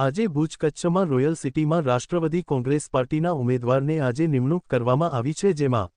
આજે ભુજ કચ્છમાં રોયલ સિટીમાં રાષ્ટ્રવાદી કોંગ્રેસ પાર્ટીના ઉમેદવારને આજે નિમણૂક કરવામાં આવી છે જેમાં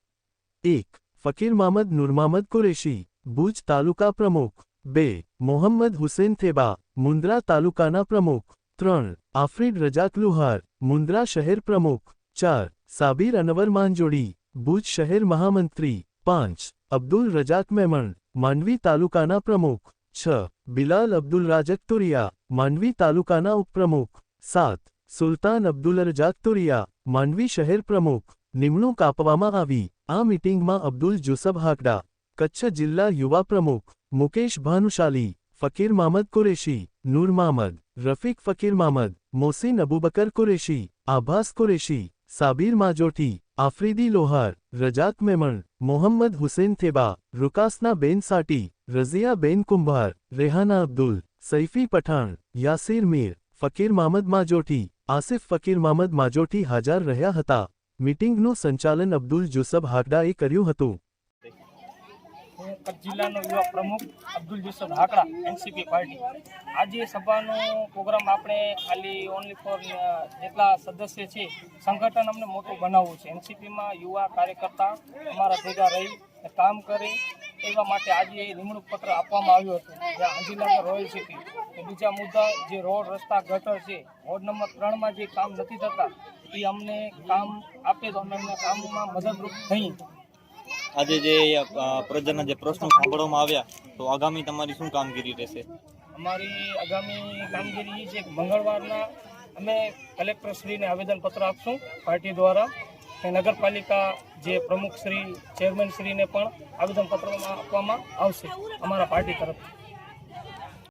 એક, ફકીર મામદ નુરમામદ કુરેશી, ભુજ તાલુકા પ્રમુખ, બે, મોહમ્મદ હુસેન થેબા મુન્દ્રા તાલુકાના પ્રમુખ, ત્રણ, આફરીદ રજાક લુહાર મુન્દ્રા શહેર પ્રમુખ, ચાર, સાબિર અનવર માંજોડી, ભુજ શહેર મહામંત્રી, પાંચ, અબ્દુલ રજાક મેમણ, માંડવી તાલુકાના પ્રમુખ છ. બિલાલ અબ્દુલ રાજક તુરિયા માંડવી તાલુકાના ઉપપ્રમુખ. સાત. સુલતાન અબ્દુલ રજાકતુરિયા માંડવી શહેર પ્રમુખ. નિમણૂક આપવામાં આવી. આ મિટિંગમાં અબ્દુલ જુસબ હાકડા, કચ્છ જિલ્લા યુવા પ્રમુખ. મુકેશ ભાનુશાલી, ફકીર મામદ કુરેશી, નૂર મામદ, રફીક ફકીર મામદ, મોસીન અબુબકર કુરેશી, આભાસ કુરેશી, સાબીર માજોઠી આફ્રીદી લોહાર, રજાક મેમણ, મોહમ્મદ હુસેન થેબા, રૂકાસના બેન સાટી, રઝિયા બેન કુંભાર, રેહાના અબ્દુલ, સૈફી પઠાણ, યાસીર મીર, ફકીર મામદ માજોઠી, આસિફ ફકીર મામદ માજોઠી હાજર રહ્યા હતા. મીટિંગનું સંચાલન અબ્દુલ જુસબ હાકડાએ કર્યું હતું. હું કચ્છ જિલ્લાનો યુવા પ્રમુખ અબ્દુલ યુસુફ હાકડા એનસીપી પાર્ટી. આજે સભાનો પ્રોગ્રામ આપણે ખાલી ઓનલી ફોર જેટલા સદસ્ય છે, સંગઠન અમને મોટું બનાવવું છે. એનસીપીમાં યુવા કાર્યકર્તા અમારા ભેગા રહી કામ કરે એવા માટે આજે નિમણૂક પત્ર આપવામાં આવ્યું હતું. જ્યાં હાંજીનગર રોયલ સિટી બીજા મુદ્દા, જે રોડ, રસ્તા, ગટર છે, વોર્ડ નંબર ત્રણમાં જે કામ નથી થતા, એ અમને કામ આપે તો અમે કામમાં મદદરૂપ થઈ આજે જે પ્રજાના જે પ્રશ્નો સાંભળવામાં આવ્યા, તો આગામી તમારી શું કામગીરી રહેશે? અમારી આગામી કામગીરી એ છે મંગળવારના અમે કલેક્ટરશ્રીને આવેદનપત્ર આપશું પાર્ટી દ્વારા. નગરપાલિકા જે પ્રમુખશ્રી ચેરમેનશ્રીને પણ આવેદનપત્રમાં આપવામાં આવશે અમારા પાર્ટી તરફથી.